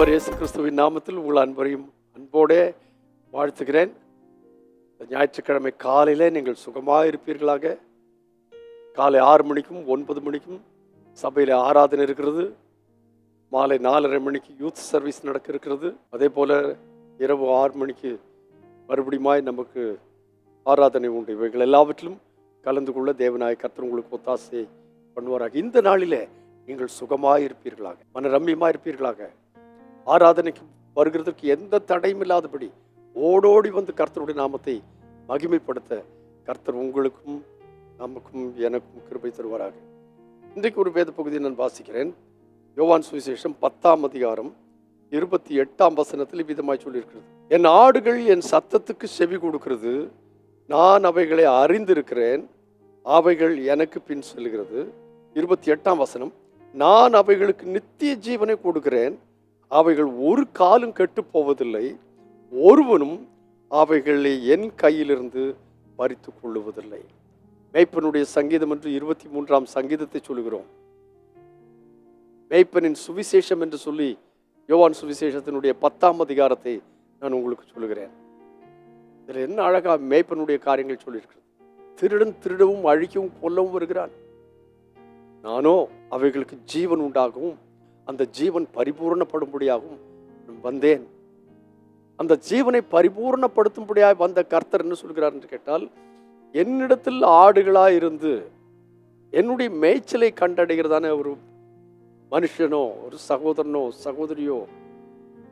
ஆண்டவர் இயேசு கிறிஸ்துவின் நாமத்தில் உங்கள் அன்பரையும் அன்போடே வாழ்த்துகிறேன். ஞாயிற்றுக்கிழமை காலையில் நீங்கள் சுகமாக இருப்பீர்களாக. காலை ஆறு மணிக்கும் ஒன்பது மணிக்கும் சபையில் ஆராதனை இருக்கிறது. மாலை நாலரை மணிக்கு யூத் சர்வீஸ் நடக்க இருக்கிறது. அதே போல் இரவு ஆறு மணிக்கு மறுபடியுமாய் நமக்கு ஆராதனை உண்டு. இவைகள் எல்லாவற்றிலும் கலந்து கொள்ள தேவநாய கர்த்தர் உங்களுக்கு ஒத்தாசை பண்ணுவாராக. இந்த நாளிலே நீங்கள் சுகமாக இருப்பீர்களாக. மன ரம்மியமாக இருப்பீர்களாக. ஆராதனைக்கு வருகிறதற்கு எந்த தடையும் இல்லாதபடி ஓடோடி வந்து கர்த்தருடைய நாமத்தை மகிமைப்படுத்த கர்த்தர் உங்களுக்கும் நமக்கும் எனக்கும் கிருபை தருவாராக. இன்றைக்கு ஒரு வேத பகுதியை நான் வாசிக்கிறேன். யோவான் சுவிசேஷம் பத்தாம் அதிகாரம் இருபத்தி எட்டாம் வசனத்தில் விதமாய் சொல்லியிருக்கிறது. என் ஆடுகள் என் சத்தத்துக்கு செவி கொடுக்கிறது. நான் அவைகளை அறிந்திருக்கிறேன். அவைகள் எனக்கு பின் செல்கிறது. இருபத்தி எட்டாம் வசனம். நான் அவைகளுக்கு நித்திய ஜீவனை கொடுக்கிறேன். அவைகள் ஒரு காலும் கெட்டு போவதில்லை ஒருவனும் அவைகளை என் கையிலிருந்து பறித்து கொள்ளுவதில்லை. மேய்ப்பனுடைய சங்கீதம் என்று இருபத்தி மூன்றாம் சங்கீதத்தை சொல்லுகிறோம். மேய்ப்பனின் சுவிசேஷம் என்று சொல்லி யோவான் சுவிசேஷத்தினுடைய பத்தாம் அதிகாரத்தை நான் உங்களுக்கு சொல்லுகிறேன். இதில் என்ன அழகா மேய்ப்பனுடைய காரியங்கள் சொல்லியிருக்கிறது. திருடன் திருடவும் அழிக்கவும் கொல்லவும் வருகிறான். நானோ அவைகளுக்கு ஜீவன் உண்டாகவும் அந்த ஜீவன் பரிபூர்ணப்படும்படியாகவும் வந்தேன். அந்த ஜீவனை பரிபூர்ணப்படுத்தும்படியாக வந்த கர்த்தர் என்ன சொல்கிறார் என்று கேட்டால் என்னிடத்தில் ஆடுகளாக இருந்து என்னுடைய மேய்ச்சலை கண்டடைகிறதான ஒரு மனுஷனோ ஒரு சகோதரனோ சகோதரியோ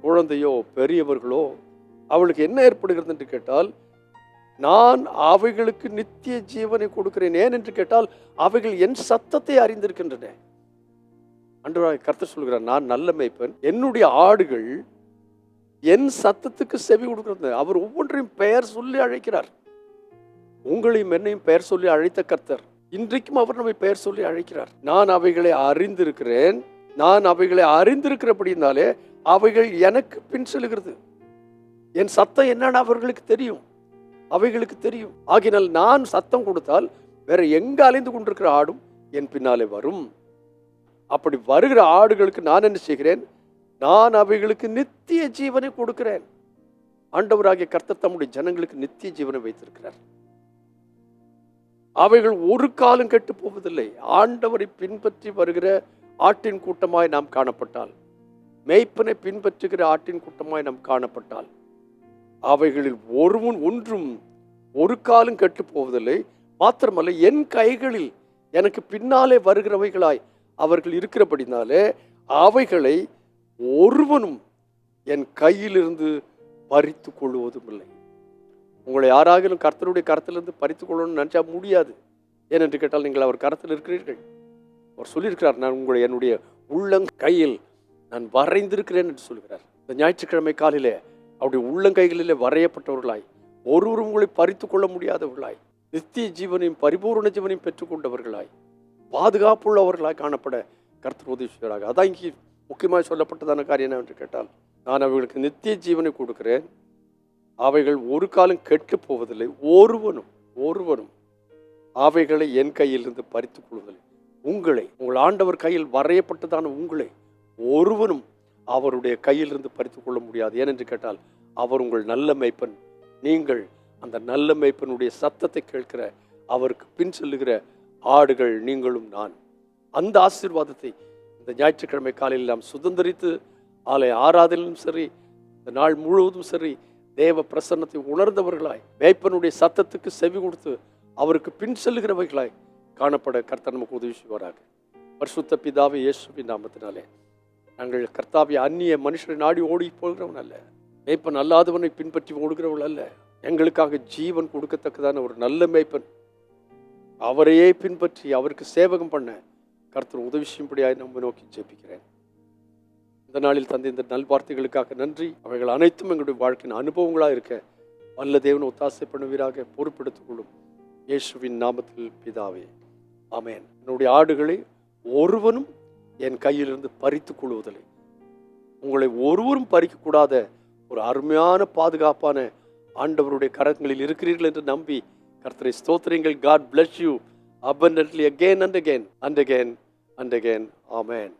குழந்தையோ பெரியவர்களோ அவளுக்கு என்ன ஏற்படுகிறது என்று கேட்டால் நான் அவைகளுக்கு நித்திய ஜீவனை கொடுக்கிறேன். ஏன் என்று கேட்டால் அவைகள் என் சத்தத்தை அறிந்திருக்கின்றன. அன்று கர்த்தர் சொல்கிறார் நான் நல்ல மேய்ப்பன். என்னுடைய ஆடுகள் என் சத்தத்துக்கு செவி கொடுக்கிறது. அவர் ஒவ்வொன்றையும் பெயர் சொல்லி அழைக்கிறார். உங்களையும் என்னையும் பெயர் சொல்லி அழைத்த கர்த்தர். இன்றைக்கும் அவர் நம்மை பெயர் சொல்லி அழைக்கிறார். நான் அவைகளை அறிந்திருக்கிறேன். நான் அவைகளை அறிந்திருக்கிறபடினாலே அவைகள் எனக்கு பின் செல்கிறது. என் சத்தம் என்னன்னு அவர்களுக்கு தெரியும். அவைகளுக்கு தெரியும். ஆகினால் நான் சத்தம் கொடுத்தால் வேற எங்க அலைந்து கொண்டிருக்கிற ஆடும் என் பின்னாலே வரும். அப்படி வருகிற ஆடுகளுக்கு நான் என்ன செய்கிறேன்? நான் அவைகளுக்கு நித்திய ஜீவனை கொடுக்கிறேன். ஆண்டவராகிய கர்த்தர் தம்முடைய ஜனங்களுக்கு நித்திய ஜீவனை வைத்திருக்கிறார். அவைகள் ஒரு காலம் கெட்டு போவதில்லை. ஆண்டவரை பின்பற்றி வருகிற ஆட்டின் கூட்டமாய் நாம் காணப்பட்டால் மேய்ப்பனை பின்பற்றுகிற ஆட்டின் கூட்டமாய் நாம் காணப்பட்டால் அவைகளில் ஒருவன் ஒன்றும் ஒரு காலம் கெட்டு போவதில்லை. மாத்திரமல்ல என் கைகளில் எனக்கு பின்னாலே வருகிறவைகளாய் அவர்கள் இருக்கிறபடினாலே அவைகளை ஒருவனும் என் கையிலிருந்து பறித்து கொள்வதும் இல்லை உங்களை யாராகிலும் கர்த்தருடைய கரத்திலிருந்து பறித்து கொள்ளணும்னு நினச்சா முடியாது. ஏனென்று கேட்டால் நீங்கள் அவர் கரத்தில் இருக்கிறீர்கள். அவர் சொல்லியிருக்கிறார் நான் உங்களை என்னுடைய உள்ளங்கையில் நான் வரைந்திருக்கிறேன் என்று சொல்கிறார். இந்த ஞாயிற்றுக்கிழமை காலையிலே அவருடைய உள்ளங்கைகளிலே வரையப்பட்டவர்களாய் ஒருவரும் உங்களை பறித்து கொள்ள முடியாதவர்களாய் நித்திய ஜீவனையும் பரிபூர்ண ஜீவனையும் பெற்றுக்கொண்டவர்களாய் பாதுகாப்புள்ளவர்களாக காணப்பட கர்த்தர் உதவி அதான் இங்கே முக்கியமாக சொல்லப்பட்டதான காரியம் என்னவென்று கேட்டால் நான் அவர்களுக்கு நித்திய ஜீவனை கொடுக்கிறேன். அவைகள் ஒரு காலம் கெட்டு போவதில்லை. ஒருவனும் ஒருவனும் அவைகளை என் கையிலிருந்து பறித்துக் கொள்வதில்லை. உங்களை உங்கள் ஆண்டவர் கையில் வரையப்பட்டதான உங்களை ஒருவனும் அவருடைய கையிலிருந்து பறித்துக் கொள்ள முடியாது. ஏனென்று கேட்டால் அவர் உங்கள் நல்ல மெய்ப்பன். நீங்கள் அந்த நல்ல மெய்ப்பனுடைய சத்தத்தை கேட்கிற அவருக்கு பின் செல்லுகிற ஆடுகள் நீங்களும் நான். அந்த ஆசீர்வாதத்தை இந்த ஞாயிற்றுக்கிழமை காலையில் நாம் சுதந்திரித்து ஆலை ஆராதனையும் சரி இந்த நாள் முழுவதும் சரி தேவ பிரசன்னத்தை உணர்ந்தவர்களாய் மேய்ப்பனுடைய சத்தத்துக்கு செவி கொடுத்து அவருக்கு பின் செல்லுகிறவர்களாய் காணப்பட கர்த்தர் நமக்கு உதவி செய்வாராக. பரிசுத்த பிதாவை இயேசுவின் நாமத்தினாலே. நாங்கள் கர்த்தாவை அந்நிய மனுஷரை நாடி ஓடி போகிறவன் அல்ல. மேய்ப்பன் அல்லாதவனை பின்பற்றி ஓடுகிறவள் அல்ல. எங்களுக்காக ஜீவன் கொடுக்கத்தக்கதான ஒரு நல்ல மேய்ப்பன். அவரையே பின்பற்றி அவருக்கு சேவகம் பண்ண கர்த்தர் உதவி செய்யும்படியாக நம்ம நோக்கி ஜெபிக்கிறேன். இந்த நாளில் தந்த இந்த நல்வார்த்தைகளுக்காக நன்றி. அவைகள் அனைத்தும் எங்களுடைய வாழ்க்கையின் அனுபவங்களாக இருக்க வல்ல தேவன் ஒத்தாசை பண்ணுவீராக பொறுப்பெடுத்துக் கொள்ளும் இயேசுவின் நாமத்தில் பிதாவே. ஆமேன். என்னுடைய ஆடுகளை ஒருவனும் என் கையிலிருந்து பறித்துக் கொள்வதில்லை. உங்களை ஒருவரும் பறிக்கக்கூடாத ஒரு அருமையான பாதுகாப்பான ஆண்டவருடைய கரங்களில் இருக்கிறீர்கள் என்று நம்பி கர்த்தரை ஸ்தோத்திரங்கள் God bless you abundantly again and again and again and again amen